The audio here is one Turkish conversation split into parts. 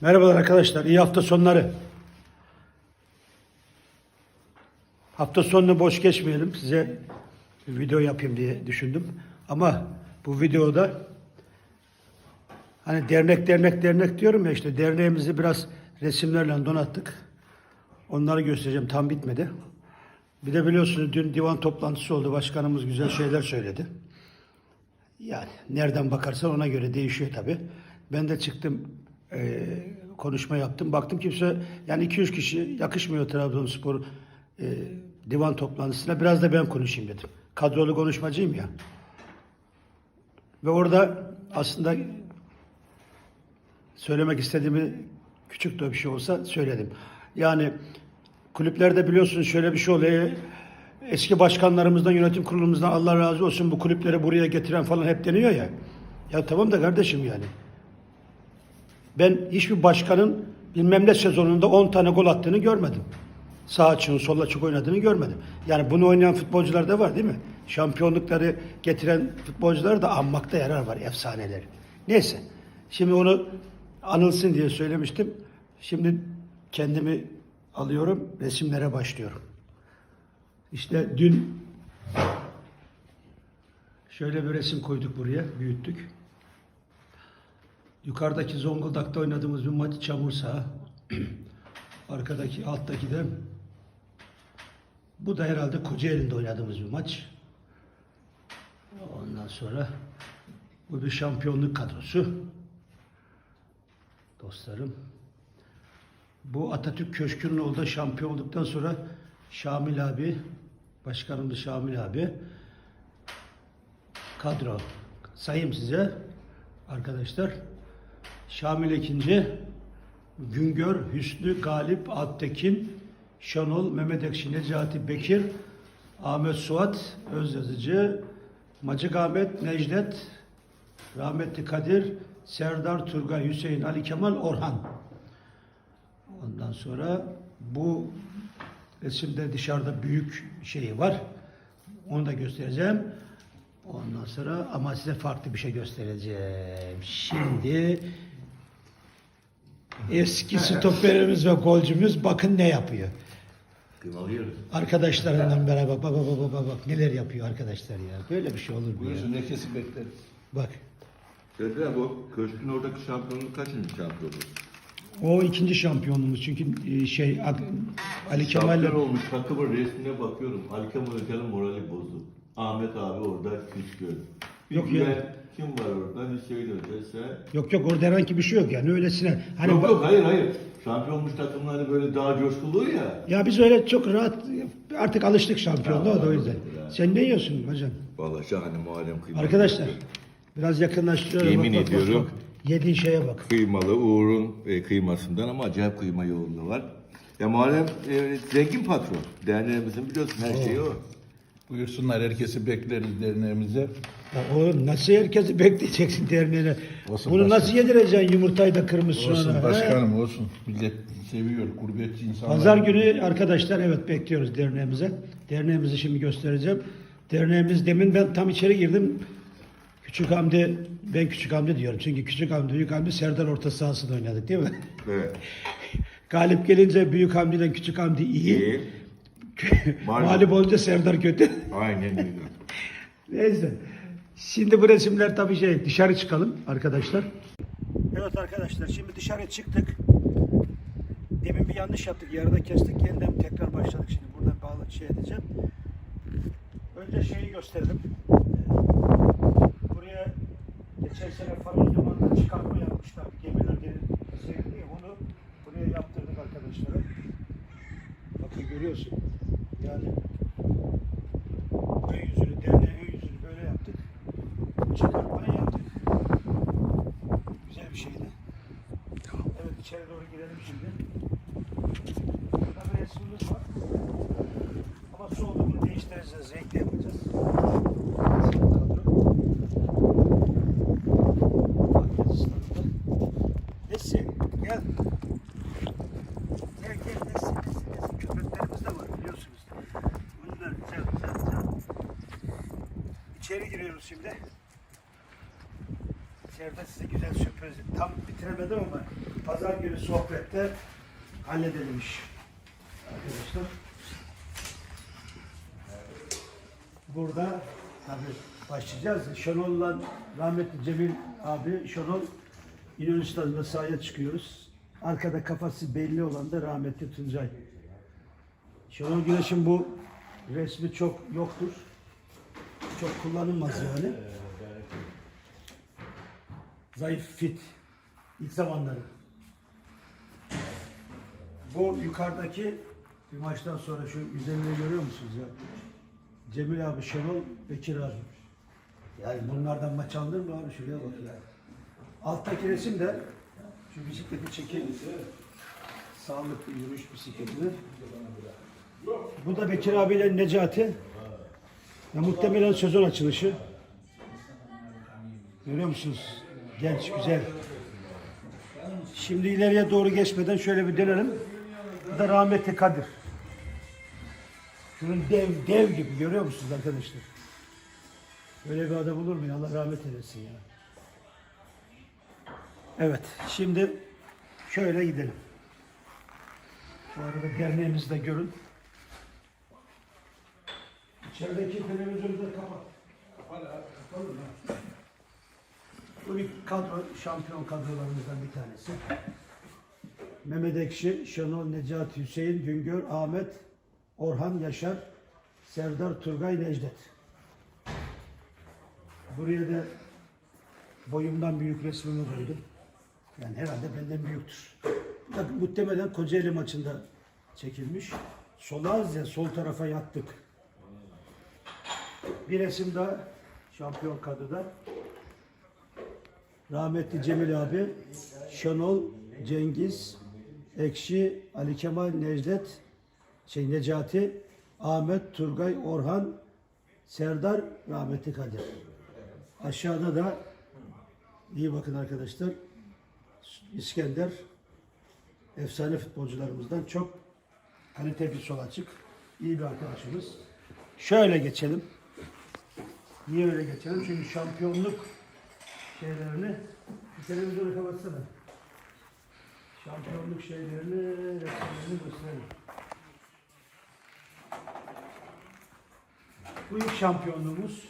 Merhabalar arkadaşlar, iyi hafta sonları. Hafta sonunu boş geçmeyelim, size bir video yapayım diye düşündüm. Ama bu videoda hani dernek dernek dernek diyorum ya işte derneğimizi biraz resimlerle donattık. Onları göstereceğim, tam bitmedi. Bir de biliyorsunuz dün divan toplantısı oldu, başkanımız güzel şeyler söyledi. Yani nereden bakarsan ona göre değişiyor tabi. Ben de çıktım eee, konuşma yaptım. Baktım kimse yani 200 kişi yakışmıyor Trabzonspor eee, divan toplantısına. Biraz da ben konuşayım dedim. Kadrolu konuşmacıyım ya. Ve orada aslında söylemek istediğimi küçük de bir şey olsa söyledim. Yani kulüplerde biliyorsunuz şöyle bir şey oluyor. Eski başkanlarımızdan, yönetim kurulumuzdan Allah razı olsun bu kulüpleri buraya getiren falan hep deniyor ya. Ya tamam da kardeşim yani. Ben hiçbir başkanın bilmem ne sezonunda 10 tane gol attığını görmedim. Sağ açığın sol açık oynadığını görmedim. Yani bunu oynayan futbolcular da var değil mi? Şampiyonlukları getiren futbolcular da anmakta yarar var efsaneleri. Neyse. Şimdi onu anılsın diye söylemiştim. Şimdi kendimi alıyorum, resimlere başlıyorum. İşte dün şöyle bir resim koyduk buraya, büyüttük. Yukarıdaki Zonguldak'ta oynadığımız bir maç çamur saha. Arkadaki, alttaki de bu da herhalde Kocaeli'nde oynadığımız bir maç. Ondan sonra bu bir şampiyonluk kadrosu. Dostlarım. Bu Atatürk Köşkü'nün orada şampiyon olduktan sonra Şamil abi, başkanımız Şamil abi kadro sayayım size arkadaşlar. Şamil ikinci, Güngör, Hüsnü, Galip, Alptekin, Şenol, Mehmet Ekşi, Necati Bekir, Ahmet Suat, Özyazıcı, Macık Ahmet, Necdet, Rahmetli Kadir, Serdar Turgay, Hüseyin, Ali Kemal, Orhan. Ondan sonra bu resimde dışarıda büyük şeyi var. Onu da göstereceğim. Ondan sonra ama size farklı bir şey göstereceğim. Şimdi eski stoperimiz ve golcümüz bakın ne yapıyor. Kıymalıyoruz. Arkadaşlarından beraber baba baba baba bak neler yapıyor arkadaşlar ya. Böyle bir şey olur mu ya? Buyursun herkesi bekleriz. Bak. Dediler bu köşkün oradaki şampiyonluk kaçıncı şampiyonluk? O ikinci şampiyonumuz çünkü e, şey Ali Kemal'le Şampiyon olmuş takımın resmine bakıyorum. Ali Kemal Hoca'nın morali bozdu. Ahmet abi orada küskün. Yok Gülen ya. Kim var orada? Hüseyin Özdese. Yok yok orada herhangi bir şey yok yani öylesine. Hani yok yok hayır hayır. Şampiyon olmuş takımlar hani böyle daha coşkulu ya. Ya biz öyle çok rahat artık alıştık şampiyonluğa da o yüzden. Ya. Sen ne yiyorsun hocam? Vallahi şahane muharrem kıymalı. Arkadaşlar biraz yakınlaştırıyorum. Yemin Bak, bak, bak, ediyorum. bak. Yediğin şeye bak. Kıymalı Uğur'un e, kıymasından ama acayip kıyma yoğunluğu var. Ya Muharrem e, zengin patron. Derneğimizin biliyorsun her şeyi o. Buyursunlar herkesi bekleriz derneğimize. Ya oğlum nasıl herkesi bekleyeceksin derneğine? Olsun Bunu başkanım. nasıl yedireceksin yumurtayı da kırmızı Olsun soğanı? he? başkanım olsun. Millet seviyor gurbetçi insanlar. Pazar günü arkadaşlar evet bekliyoruz derneğimize. Derneğimizi şimdi göstereceğim. Derneğimiz demin ben tam içeri girdim. Küçük Hamdi, ben Küçük Hamdi diyorum. Çünkü Küçük Hamdi, Büyük Hamdi Serdar orta sahasında oynadık değil mi? Evet. Galip gelince Büyük Hamdi ile Küçük Hamdi iyi. İyi. Mağlup olunca Serdar kötü. Aynen öyle. Neyse. Şimdi bu resimler tabii şey dışarı çıkalım arkadaşlar. Evet arkadaşlar şimdi dışarı çıktık. Demin bir yanlış yaptık. Yarıda kestik. Yeniden tekrar başladık. Şimdi burada bağlı şey edeceğim. Önce şeyi gösterelim. Buraya geçen sene Faroz zamanında çıkartma yapmışlar. Gemiler gelin diye onu buraya yaptırdık arkadaşlara. Bakın görüyorsun. Yani ön yüzünü, derneğin ön yüzünü böyle yaptık. Çıkartmayı yaptık. Güzel bir şeydi. Evet içeri doğru girelim şimdi. Burada bir resmimiz var. Ama solda bunu değiştireceğiz, renkli yapacağız. Kadro. Herkes ıslandı. Nesi? Gel. Gel gel Nesi, Nesi, Nesi. Köpeklerimiz de var biliyorsunuz. Bunlar güzel, güzel, şimdi. içeride size güzel sürpriz. Tam bitiremedim ama pazar günü sohbette halledelim iş. Arkadaşlar. Burada tabii başlayacağız. Şenol'la rahmetli Cemil abi Şenol Stadı'nda sahaya çıkıyoruz. Arkada kafası belli olan da rahmetli Tuncay. Şenol Güneş'in bu resmi çok yoktur. Çok kullanılmaz yani. Zayıf, fit. İlk zamanları. Bu yukarıdaki bir maçtan sonra şu güzelliği görüyor musunuz ya? Cemil abi, Şenol, Bekir abi. Yani bunlardan maç alınır mı abi? Şuraya bak ya. Alttaki resim de şu bisikleti çekin. Sağlıklı yürüyüş bisikletini. Bu da Bekir abiyle Necati. Ya muhtemelen sezon açılışı. Görüyor musunuz? Genç, güzel. Şimdi ileriye doğru geçmeden şöyle bir dönelim. Bu da rahmetli Kadir. Şunun dev, dev gibi görüyor musunuz arkadaşlar? Böyle bir adam olur mu ya? Allah rahmet eylesin ya. Evet, şimdi şöyle gidelim. Bu arada derneğimizi de görün. İçerideki televizyonu da kapat. Kapalı mı? Bu bir kadro, şampiyon kadrolarımızdan bir tanesi. Mehmet Ekşi, Şenol, Necati, Hüseyin, Güngör, Ahmet, Orhan, Yaşar, Serdar, Turgay, Necdet. Buraya da boyumdan büyük resmimi koydum. Yani herhalde benden büyüktür. Tabii muhtemelen Kocaeli maçında çekilmiş. Solaz ya sol tarafa yattık. Bir resim daha şampiyon kadroda. Rahmetli Cemil abi, Şenol, Cengiz, Ekşi, Ali Kemal, Necdet, şey Necati, Ahmet, Turgay, Orhan, Serdar, rahmetli Kadir. Aşağıda da iyi bakın arkadaşlar. İskender efsane futbolcularımızdan çok kalite bir sol açık. İyi bir arkadaşımız. Şöyle geçelim. Niye öyle geçelim? Çünkü şampiyonluk şeylerini bir televizyonu kapatsana. Şampiyonluk şeylerini, resimlerini gösterelim. Bu ilk şampiyonluğumuz.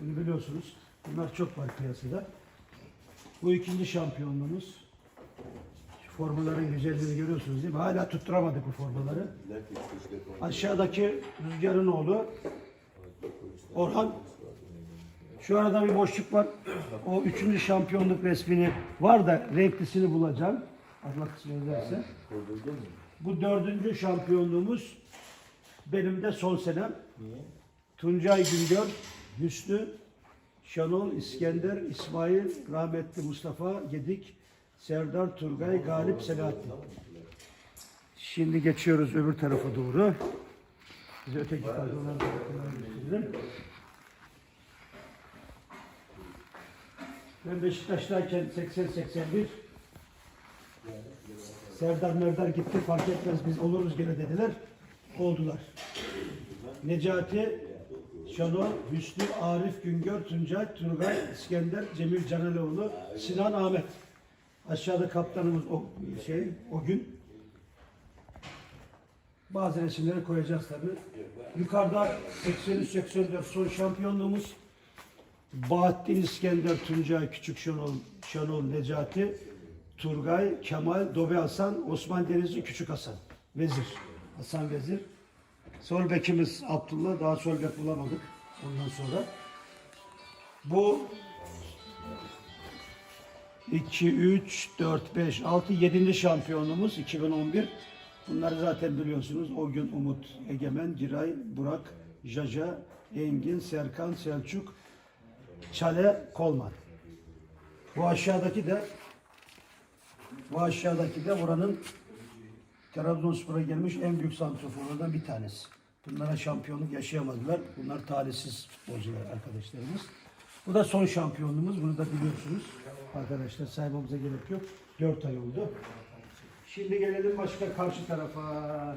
Bunu biliyorsunuz. Bunlar çok var piyasada. Bu ikinci şampiyonluğumuz. Şu formaların güzelliğini görüyorsunuz değil mi? Hala tutturamadık bu formaları. Aşağıdaki Rüzgar'ın oğlu Orhan. Şu arada bir boşluk var. O üçüncü şampiyonluk resmini var da renklisini bulacağım. Allah kısmet ederse. Bu dördüncü şampiyonluğumuz benim de son senem. Tuncay Güngör, Hüsnü, Şenol, İskender, İsmail, rahmetli Mustafa, Gedik, Serdar, Turgay, Galip, Selahattin. Şimdi geçiyoruz öbür tarafa doğru. Size öteki kadroları da Ben Beşiktaş'tayken 80-81 Serdar Merdar gitti fark etmez biz oluruz gene dediler. Oldular. Necati, Şenol, Hüsnü, Arif, Güngör, Tuncay, Turgay, İskender, Cemil Canaloğlu, Sinan Ahmet. Aşağıda kaptanımız o şey o gün. Bazı resimleri koyacağız tabi. Yukarıda 83-84 son şampiyonluğumuz. Bahattin İskender, Tuncay, Küçük Şenol, Şenol, Necati, Turgay, Kemal, Dobe Hasan, Osman Denizli, Küçük Hasan. Vezir. Hasan Vezir. Sol bekimiz Abdullah. Daha sol bek bulamadık ondan sonra. Bu 2, 3, 4, 5, 6, 7. şampiyonluğumuz 2011. Bunları zaten biliyorsunuz. O gün Umut, Egemen, Giray, Burak, Jaja, Engin, Serkan, Selçuk, Çale, Kolman. Bu aşağıdaki de bu aşağıdaki de buranın Trabzonspor'a gelmiş en büyük santroforlardan bir tanesi. Bunlara şampiyonluk yaşayamadılar. Bunlar talihsiz futbolcular arkadaşlarımız. Bu da son şampiyonluğumuz. Bunu da biliyorsunuz. Arkadaşlar saymamıza gerek yok. 4 ay oldu. Şimdi gelelim başka karşı tarafa.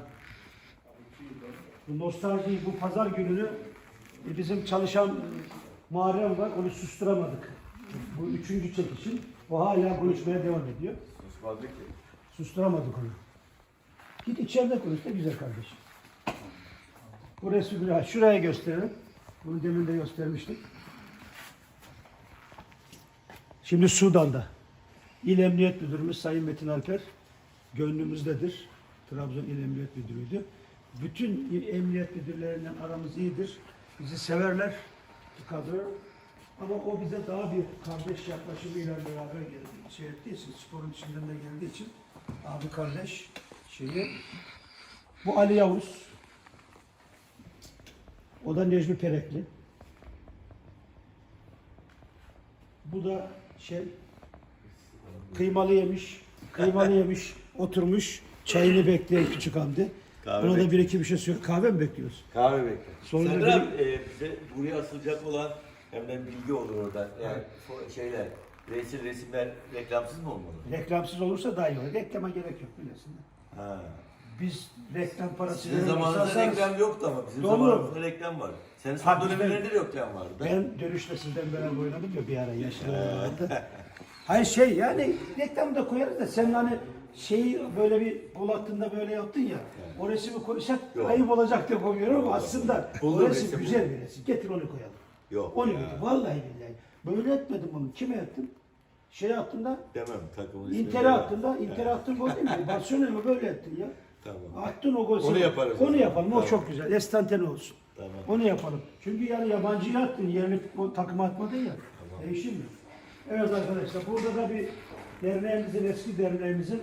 Bu nostalji, bu pazar gününü e, bizim çalışan Muharrem var. Onu susturamadık. Bu üçüncü çekişim. O hala konuşmaya devam ediyor. Susmadı ki. Susturamadık onu. Git içeride konuş da güzel kardeşim. Bu bir şuraya gösterelim. Bunu demin de göstermiştik. Şimdi Sudan'da. İl Emniyet Müdürümüz Sayın Metin Alper gönlümüzdedir. Trabzon İl Emniyet Müdürü'ydü. Bütün il emniyet müdürlerinden aramız iyidir. Bizi severler. Kadro. Ama o bize daha bir kardeş yaklaşımıyla beraber geldi. Şey ettiği için, sporun içinden de geldiği için abi kardeş şeyi. Bu Ali Yavuz. O da Necmi Perekli. Bu da şey kıymalı yemiş, kıymalı yemiş, oturmuş, çayını bekleyen küçük Hamdi. Kahve Buna da bir iki bir şey söyle. Kahve mi bekliyorsun? Kahve bekle. Sonra Serdar bir- abi e, bize buraya asılacak olan hem de bilgi olur orada. Yani fo- şeyler, resim resimler reklamsız mı olmalı? Reklamsız olursa daha iyi olur. Reklama gerek yok biliyorsun. Ha. Biz reklam parası Sizin veriyoruz. zamanınızda Zaten reklam yoktu ama bizim Doğru. zamanımızda reklam var. Senin son Tabii, dönemlerinde de reklam vardı. Ben dönüşte sizden beraber oynadım ya bir ara yaşlı. Hayır şey yani reklamı da koyarız da sen hani şeyi böyle bir bul hattında böyle yaptın ya o resmi koysak Yok. ayıp olacak diye koyuyorum ama aslında Buldum o resim güzel bir resim. Getir onu koyalım. Yok Onu ya. Vallahi billahi. Böyle etmedim onu. Kime ettim? Şey attığında Demem takımın ismini. Inter'e attığında Inter'e attın gol değil mi? Barcelona'ya mı böyle ettin ya? Tamam. Attın o gol. Onu sen- yaparız. Onu yapalım. O Tamam. çok güzel. Estantene olsun. Tamam. Onu yapalım. Çünkü yani yabancıyı attın, yerli o takıma atmadın ya. Değişir mi? Evet arkadaşlar, burada da bir derneğimizin, eski derneğimizin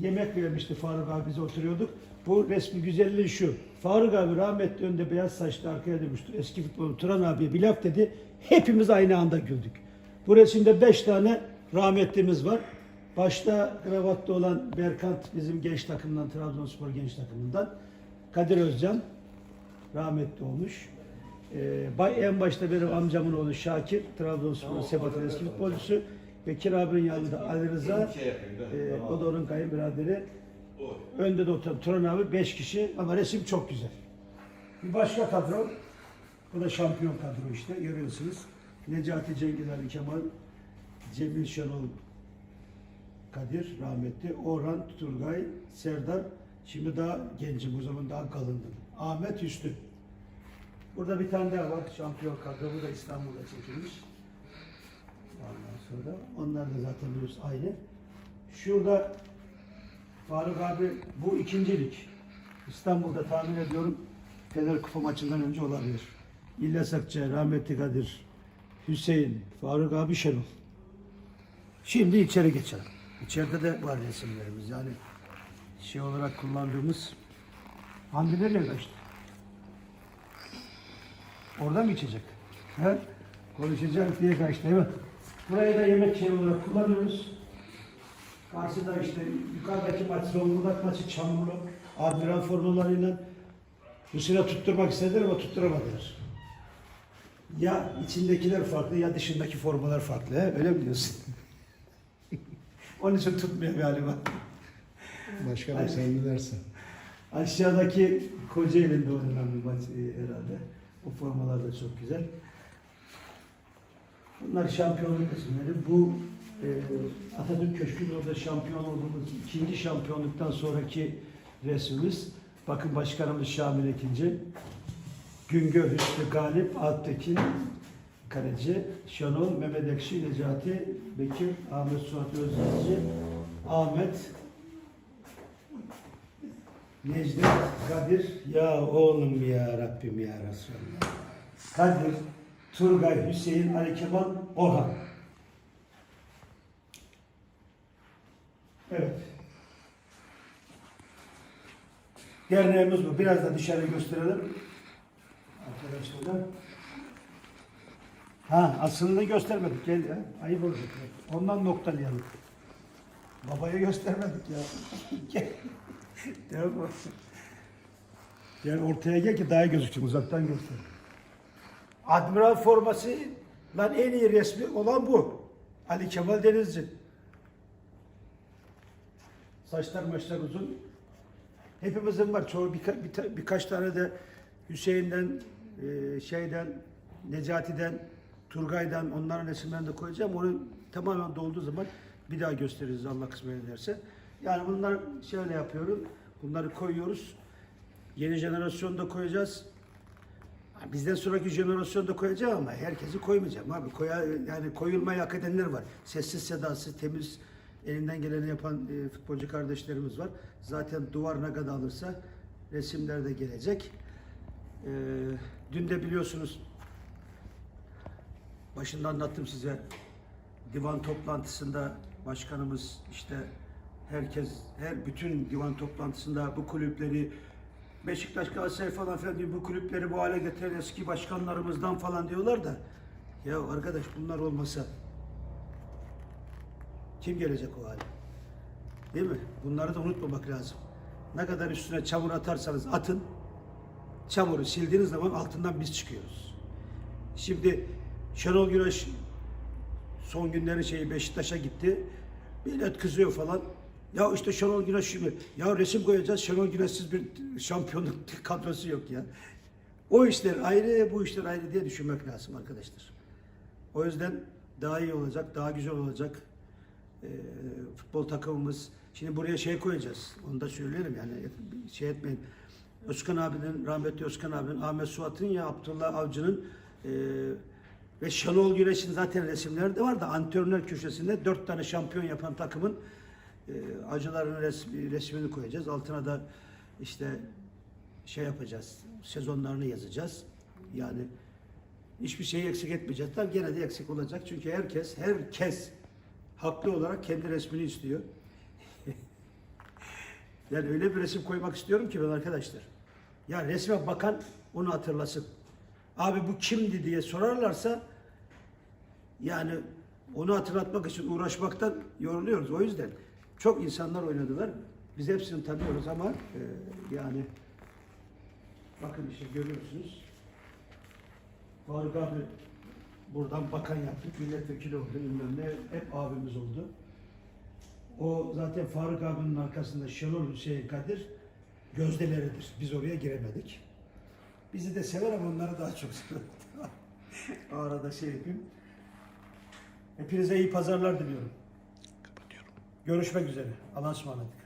yemek vermişti Faruk abi biz oturuyorduk. Bu resmi güzelliği şu. Faruk abi rahmetli önde beyaz saçlı arkaya dönmüştür. Eski futbolcu Turan abiye bir laf dedi. Hepimiz aynı anda güldük. Bu resimde beş tane rahmetlimiz var. Başta kravatlı olan Berkant bizim genç takımdan, Trabzonspor genç takımından. Kadir Özcan, rahmetli olmuş. Ee, bay- en başta benim amcamın oğlu Şakir, Trabzonspor Sebat'ın eski futbolcusu. Bekir abinin yanında Ali Rıza, e, o da onun kayınbiraderi. Önde de oturan Turan abi 5 kişi ama resim çok güzel. Bir başka kadro, bu da şampiyon kadro işte görüyorsunuz. Necati Cengiz Ali Kemal, Cemil Şenol Kadir rahmetli, Orhan Turgay, Serdar, şimdi daha gencim o zaman daha kalındım. Ahmet Hüsnü. Burada bir tane daha var şampiyon kadro, bu da İstanbul'da çekilmiş. Sonra onlar da zaten biliyorsun aynı. Şurada Faruk abi bu ikincilik. İstanbul'da tahmin ediyorum Fener Kupa maçından önce olabilir. İlyas Akça, Rahmetli Kadir, Hüseyin, Faruk abi Şenol. Şimdi içeri geçelim. İçeride de var resimlerimiz. Yani şey olarak kullandığımız Hamdi nereye kaçtı? Orada mı içecek? He? Konuşacak diye kaçtı değil mi? Burayı da yemek şey olarak kullanıyoruz. Karşıda işte yukarıdaki maç Zonguldak maçı çamurlu. Admiral formalarıyla Hüseyin'e tutturmak istediler ama tutturamadılar. Ya içindekiler farklı ya dışındaki formalar farklı. He? Öyle mi diyorsun? Onun için tutmuyor galiba. Başkanım sen ne dersin? Aşağıdaki Kocaeli'nde oynanan bir maç e, herhalde. O formalar da çok güzel. Bunlar şampiyonluk resimleri. Bu e, Atatürk Köşkü'nün orada şampiyon olduğumuz ikinci şampiyonluktan sonraki resmimiz. Bakın başkanımız Şamil Ekinci. Güngör Hüsnü Galip, Alptekin, Kaleci, Şenol, Mehmet Ekşi, Necati, Bekir, Ahmet Suat Özdağcı, Ahmet, Necdet, Kadir, ya oğlum ya Rabbim ya Resulallah. Kadir, Turgay, Hüseyin, Ali Kemal, Orhan. Evet. Derneğimiz bu. Biraz da dışarı gösterelim. Arkadaşlar. Ha aslında göstermedik. Gel ya. Ayıp olacak. Ondan noktalayalım. Babaya göstermedik ya. Gel. Bak. Gel ortaya gel ki daha gözüksün. Uzaktan göster. Admiral forması lan en iyi resmi olan bu. Ali Kemal Denizci. Saçlar maçlar uzun. Hepimizin var. Çoğu birka, birta- birkaç tane de Hüseyin'den, e, şeyden, Necati'den, Turgay'dan onların resimlerini de koyacağım. Onu tamamen dolduğu zaman bir daha gösteririz Allah kısmet ederse. Yani bunlar şöyle yapıyorum. Bunları koyuyoruz. Yeni jenerasyonu da koyacağız. Bizden sonraki jenerasyonu da koyacağım ama herkesi koymayacağım abi. Koya, yani koyulmayı hak edenler var. Sessiz sedasız, temiz, elinden geleni yapan e, futbolcu kardeşlerimiz var. Zaten duvar ne kadar alırsa resimler de gelecek. E, dün de biliyorsunuz başında anlattım size divan toplantısında başkanımız işte herkes her bütün divan toplantısında bu kulüpleri Beşiktaş Galatasaray falan filan diyor bu kulüpleri bu hale getiren eski başkanlarımızdan falan diyorlar da ya arkadaş bunlar olmasa kim gelecek o hale? Değil mi? Bunları da unutmamak lazım. Ne kadar üstüne çamur atarsanız atın çamuru sildiğiniz zaman altından biz çıkıyoruz. Şimdi Şenol Güneş son günleri şeyi Beşiktaş'a gitti. Millet kızıyor falan. Ya işte Şenol Güneş şimdi ya resim koyacağız Şenol Güneş'siz bir şampiyonluk kadrosu yok ya. O işler ayrı, bu işler ayrı diye düşünmek lazım arkadaşlar. O yüzden daha iyi olacak, daha güzel olacak. Ee, futbol takımımız. Şimdi buraya şey koyacağız. Onu da söyleyelim yani şey etmeyin. Özkan abinin, rahmetli Özkan abinin, Ahmet Suat'ın ya Abdullah Avcı'nın e, ve Şenol Güneş'in zaten resimleri de var da antrenör köşesinde dört tane şampiyon yapan takımın e, acıların resmi, resmini koyacağız. Altına da işte şey yapacağız. Sezonlarını yazacağız. Yani hiçbir şeyi eksik etmeyeceğiz. Tabii gene de eksik olacak. Çünkü herkes, herkes haklı olarak kendi resmini istiyor. yani öyle bir resim koymak istiyorum ki ben arkadaşlar. Ya resme bakan onu hatırlasın. Abi bu kimdi diye sorarlarsa yani onu hatırlatmak için uğraşmaktan yoruluyoruz. O yüzden çok insanlar oynadılar. Biz hepsini tanıyoruz ama e, yani bakın işte görüyorsunuz. Faruk abi buradan bakan yaptık, milletvekili oldu, bilmem ne, hep abimiz oldu. O zaten Faruk abinin arkasında Şenol Hüseyin Kadir gözdeleridir. Biz oraya giremedik. Bizi de sever ama onları daha çok sever. arada şey yapayım. Hepinize iyi pazarlar diliyorum. Görüşmek üzere. Allah'a ısmarladık.